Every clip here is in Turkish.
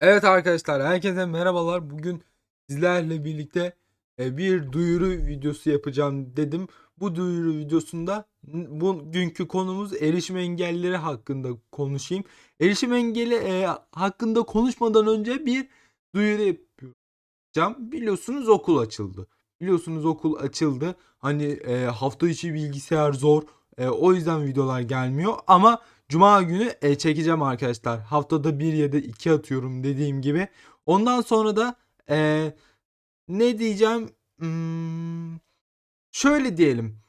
Evet arkadaşlar herkese merhabalar. Bugün sizlerle birlikte e, bir duyuru videosu yapacağım dedim. Bu duyuru videosunda bugünkü konumuz erişim engelleri hakkında konuşayım. Erişim engeli e, hakkında konuşmadan önce bir duyuru yapacağım. Biliyorsunuz okul açıldı. Biliyorsunuz okul açıldı. Hani e, hafta içi bilgisayar zor. O yüzden videolar gelmiyor. Ama Cuma günü e, çekeceğim arkadaşlar. Haftada bir ya da iki atıyorum dediğim gibi. Ondan sonra da e, ne diyeceğim? Hmm, şöyle diyelim.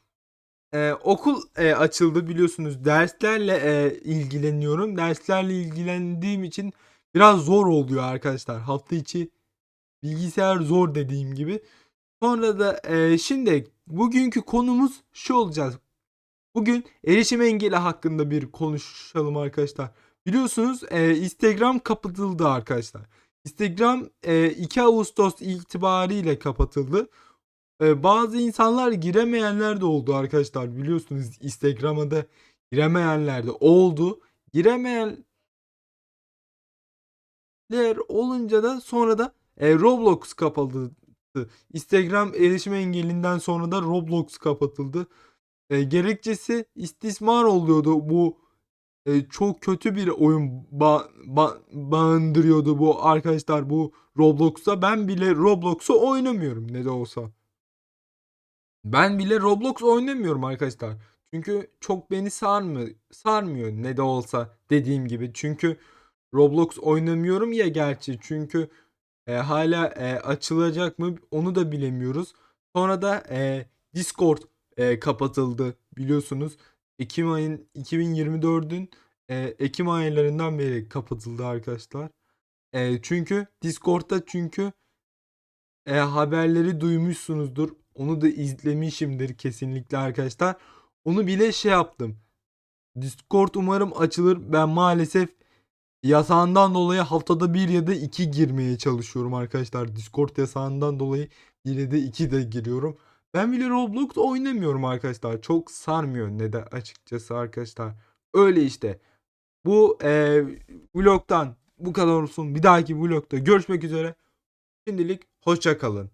E, okul e, açıldı biliyorsunuz. Derslerle e, ilgileniyorum. Derslerle ilgilendiğim için biraz zor oluyor arkadaşlar. Hafta içi bilgisayar zor dediğim gibi. Sonra da e, şimdi bugünkü konumuz şu olacak. Bugün erişim engeli hakkında bir konuşalım arkadaşlar. Biliyorsunuz e, Instagram kapatıldı arkadaşlar. Instagram e, 2 Ağustos itibariyle kapatıldı. E, bazı insanlar giremeyenler de oldu arkadaşlar. Biliyorsunuz Instagram'a da giremeyenler de oldu. Giremeyenler olunca da sonra da e, Roblox kapatıldı. Instagram erişim engelinden sonra da Roblox kapatıldı. E, gerekçesi istismar oluyordu bu e, çok kötü bir oyun ba- ba- bağındırıyordu bu arkadaşlar bu Roblox'a. Ben bile Roblox'u oynamıyorum ne de olsa. Ben bile Roblox oynamıyorum arkadaşlar. Çünkü çok beni sarmıyor, sarmıyor ne de olsa dediğim gibi. Çünkü Roblox oynamıyorum ya gerçi. Çünkü e, hala e, açılacak mı onu da bilemiyoruz. Sonra da e, Discord e, kapatıldı biliyorsunuz. Ekim ayın 2024'ün e, Ekim aylarından beri kapatıldı arkadaşlar. E, çünkü Discord'da çünkü e, haberleri duymuşsunuzdur. Onu da izlemişimdir kesinlikle arkadaşlar. Onu bile şey yaptım. Discord umarım açılır. Ben maalesef yasağından dolayı haftada bir ya da iki girmeye çalışıyorum arkadaşlar. Discord yasağından dolayı bir ya da iki de giriyorum. Ben bile Roblox oynamıyorum arkadaşlar. Çok sarmıyor ne de açıkçası arkadaşlar. Öyle işte. Bu e, vlogdan bu kadar olsun. Bir dahaki vlogda görüşmek üzere. Şimdilik hoşça kalın.